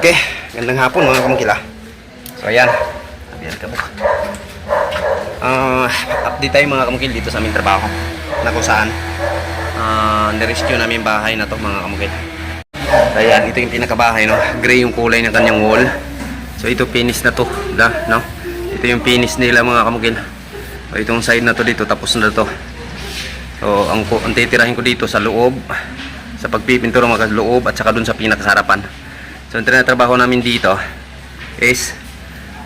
Okay, gandang hapon mga kamukila. So ayan, ayan ka Ah, update tayo mga kamukil dito sa aming trabaho na kung saan ah, nirescue namin bahay na to mga kamukil. Ayan, ito yung pinakabahay no. Gray yung kulay ng kanyang wall. So ito finish na to, da, no? Ito yung finish nila mga kamukil. So itong side na to dito tapos na to. So ang, ang titirahin ko dito sa loob sa pagpipintura mga loob at saka dun sa pinakasarapan. So ang tinatrabaho namin dito is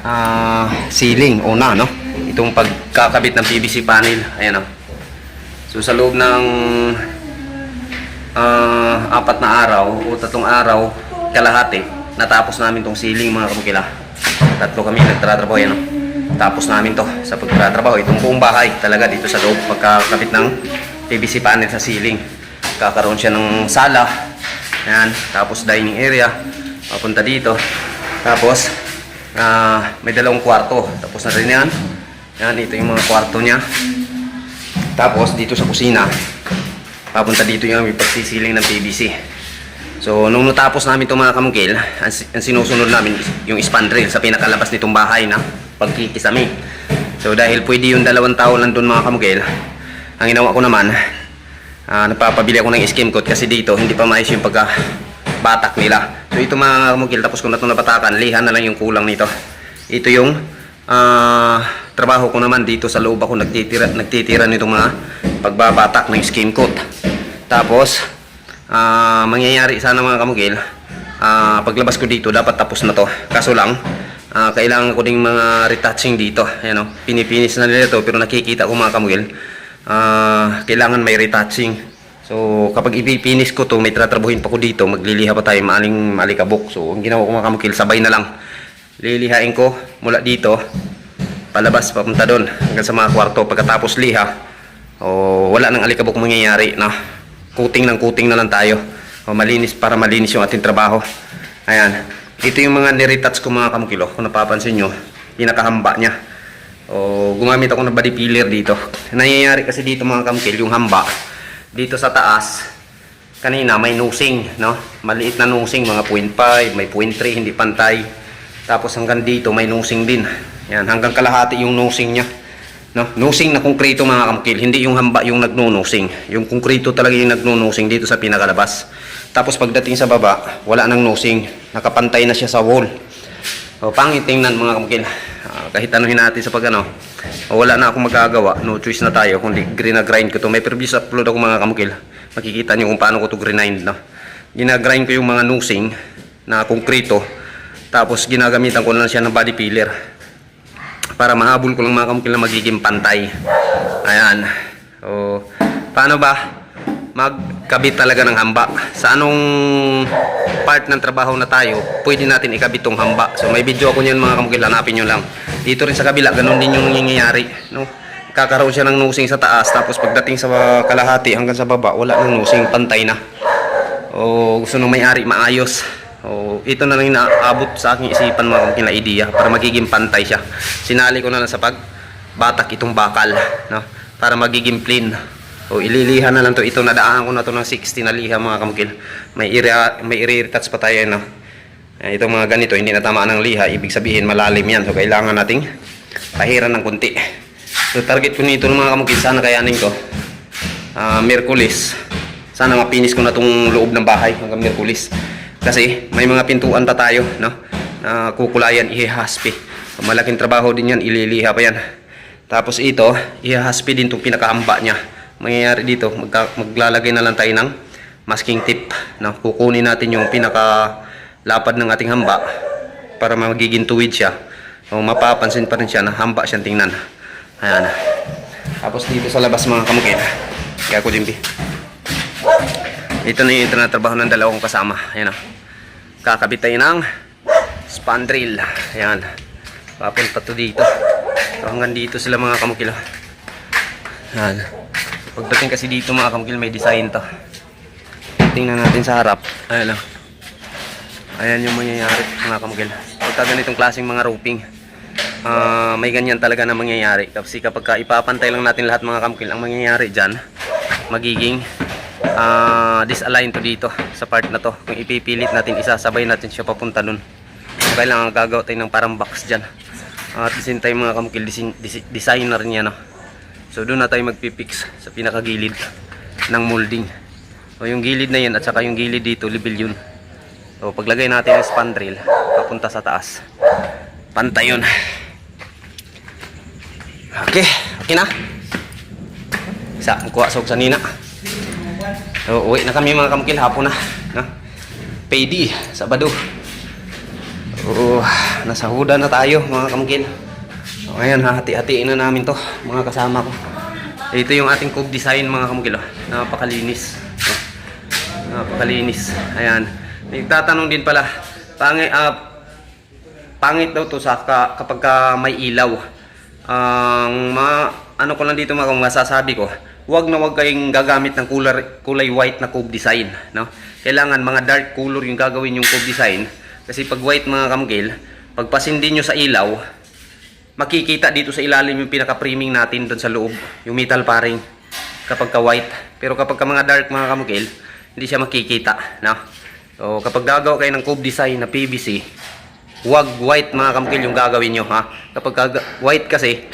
ah ceiling una no. Itong pagkakabit ng PVC panel. Ayan oh. So sa loob ng ah, apat na araw o tatlong araw kalahati natapos namin tong ceiling mga kamukila. Tatlo kami nagtatrabaho yan. No? Tapos namin to sa pagtatrabaho. Itong buong bahay talaga dito sa loob pagkakabit ng PVC panel sa ceiling. Kakaroon siya ng sala. Yan. Tapos dining area. Papunta dito. Tapos ah, may dalawang kwarto. Tapos na rin yan. Yan. Ito yung mga kwarto niya. Tapos dito sa kusina. Papunta dito yung may pagsisiling ng PVC. So, nung natapos namin itong mga kamukil, ang, ang sinusunod namin yung spandrel sa pinakalabas nitong bahay na pagkikisami. So, dahil pwede yung dalawang tao lang doon mga kamukil, ang ginawa ko naman, ah, nagpapabili ako ng skim coat kasi dito hindi pa maayos yung pagka batak nila. So, ito mga kamukil, tapos kung na ito napatakan, liha na lang yung kulang nito. Ito yung ah, trabaho ko naman dito sa loob ako nagtitira, nagtitira nitong mga pagbabatak ng skim coat. Tapos, ah mangyayari sana mga kamugil, ah paglabas ko dito, dapat tapos na to. Kaso lang, ah, kailangan ko ding mga retouching dito. Ayan o, pinipinis na nila to, pero nakikita ko mga kamugil, ah kailangan may retouching. So, kapag ipipinis ko to, may tratrabuhin pa ko dito, magliliha pa tayo, maaling malikabok. So, ang ginawa ko mga kamugil, sabay na lang. Lilihain ko mula dito, palabas, papunta doon, hanggang sa mga kwarto. Pagkatapos liha, o wala nang alikabok mangyayari na kuting ng kuting na lang tayo. O malinis para malinis yung ating trabaho. Ayan. Ito yung mga niretouch ko mga kamukilo kung napapansin nyo pinakahamba niya. O gumamit ako ng body filler dito. Nangyayari kasi dito mga kamukil yung hamba dito sa taas kanina may nusing no maliit na nusing mga 0.5 may 0.3 hindi pantay tapos hanggang dito may nusing din yan hanggang kalahati yung nusing niya No? Nusing na konkreto mga kamukil, hindi yung hamba yung nagnunusing. Yung konkreto talaga yung nagnunusing dito sa pinakalabas. Tapos pagdating sa baba, wala nang nusing. Nakapantay na siya sa wall. O, pangit tingnan mga kamukil. Ah, kahit anuhin natin sa pag ano, wala na akong magagawa. No choice na tayo. Kundi green na grind ko to. May previous upload ako mga kamukil. Makikita niyo kung paano ko to grind. No? Ginagrind ko yung mga nusing na konkreto. Tapos ginagamitan ko na siya ng body filler para mahabol ko lang mga kamukil na magiging pantay. Ayan. So, paano ba magkabit talaga ng hamba? Sa anong part ng trabaho na tayo, pwede natin ikabit tong hamba. So, may video ako niyan mga kamukil, hanapin nyo lang. Dito rin sa kabila, ganun din yung nangyayari. No? Kakaroon siya ng nusing sa taas, tapos pagdating sa kalahati hanggang sa baba, wala nang nusing, pantay na. O gusto nung may-ari maayos. O ito na lang naabot sa aking isipan mga kamukil na idea para magiging pantay siya. Sinali ko na lang sa pag batak itong bakal, no? Para magiging clean. O ililiha na lang to. Ito nadaan ko na to ng 60 na liha mga kamukil. May ira may i-retouch pa tayo no. Eh, Itong mga ganito hindi natamaan ng liha, ibig sabihin malalim yan. So kailangan nating pahiran ng kunti. So target ko nito mga kamukil sana kayanin ko. Ah, Merkulis. Sana mapinis ko na tong loob ng bahay hanggang Merkulis. Kasi may mga pintuan pa tayo, no? Na kukulayan, ihahaspi. So, malaking trabaho din yan, ililiha pa yan. Tapos ito, ihahaspi din itong pinakahamba niya. Mangyayari dito, magka, maglalagay na lang tayo ng masking tip. No? Kukunin natin yung pinakalapad ng ating hamba para magiging tuwid siya. So, mapapansin pa rin siya na hamba siyang tingnan. Ayan. Tapos dito sa labas mga kamukil. Kaya ko din, ito na yung tinatrabaho ng dalawang kasama. Ayan o. Kakabit tayo ng spandrel. Ayan. Papunta to dito. So hanggang dito sila mga kamukil. oh. Ayan. Pagdating kasi dito mga kamukil may design to. Tingnan natin sa harap. Ayan o. Ayan yung mangyayari mga kamukil. Pagka ganitong klaseng mga roofing. ah, may ganyan talaga na mangyayari. Kasi kapag ka ipapantay lang natin lahat mga kamukil, ang mangyayari dyan, magiging ah, disalign to dito sa part na to. Kung ipipilit natin isasabay natin siya papunta nun. Kailangan gagawa tayo ng parang box dyan. At uh, sin tayo mga kamukil design, desi- designer niya no. So doon na tayo magpipix sa pinakagilid ng molding. So yung gilid na yan at saka yung gilid dito, libil yun. So paglagay natin ng spandrel, papunta sa taas. Pantay yun. Okay, okay na. Ang kuha sa sanina. So, uwi na kami mga kamukil, hapon na. No? Payday, Sabado. Oo, nasa huda na tayo mga kamukil. So, ngayon, hahati-hatiin na namin to, mga kasama ko. Ito yung ating cove design mga kamukil. oh. Napakalinis. Napakalinis. Ayan. Nagtatanong din pala, pangit, ah, pangit daw to sa ka, kapag ka may ilaw. Ang mga ano ko lang dito mga kung masasabi ko, wag na wag kayong gagamit ng kulay, kulay white na cove design, no? Kailangan mga dark color yung gagawin yung cove design kasi pag white mga kamgil, pag pasindi nyo sa ilaw, makikita dito sa ilalim yung pinaka-priming natin doon sa loob, yung metal paring kapag ka white. Pero kapag ka mga dark mga kamukil, hindi siya makikita, no? So kapag gagawa kayo ng cove design na PVC, Huwag white mga kamkil yung gagawin nyo ha. Kapag white kasi,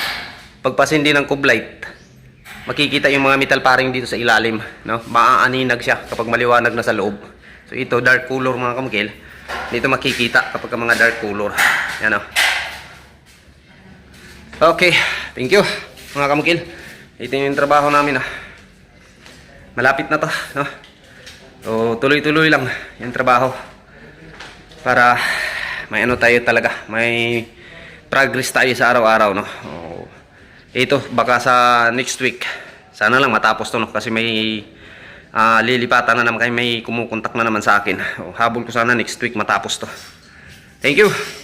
pagpasindi ng cube light, makikita yung mga metal paring dito sa ilalim. No? Maaaninag siya kapag maliwanag na sa loob. So ito, dark color mga kamkil. Dito makikita kapag mga dark color. Yan o. Okay, thank you mga kamkil. Ito yung trabaho namin ha. Malapit na to. No? So tuloy-tuloy lang yung trabaho. Para may ano tayo talaga, may progress tayo sa araw-araw, no? Oh, ito, baka sa next week, sana lang matapos to, no? Kasi may ah, lilipatan na naman kayo, may kumukontak na naman sa akin. Oh, habol ko sana next week matapos to. Thank you!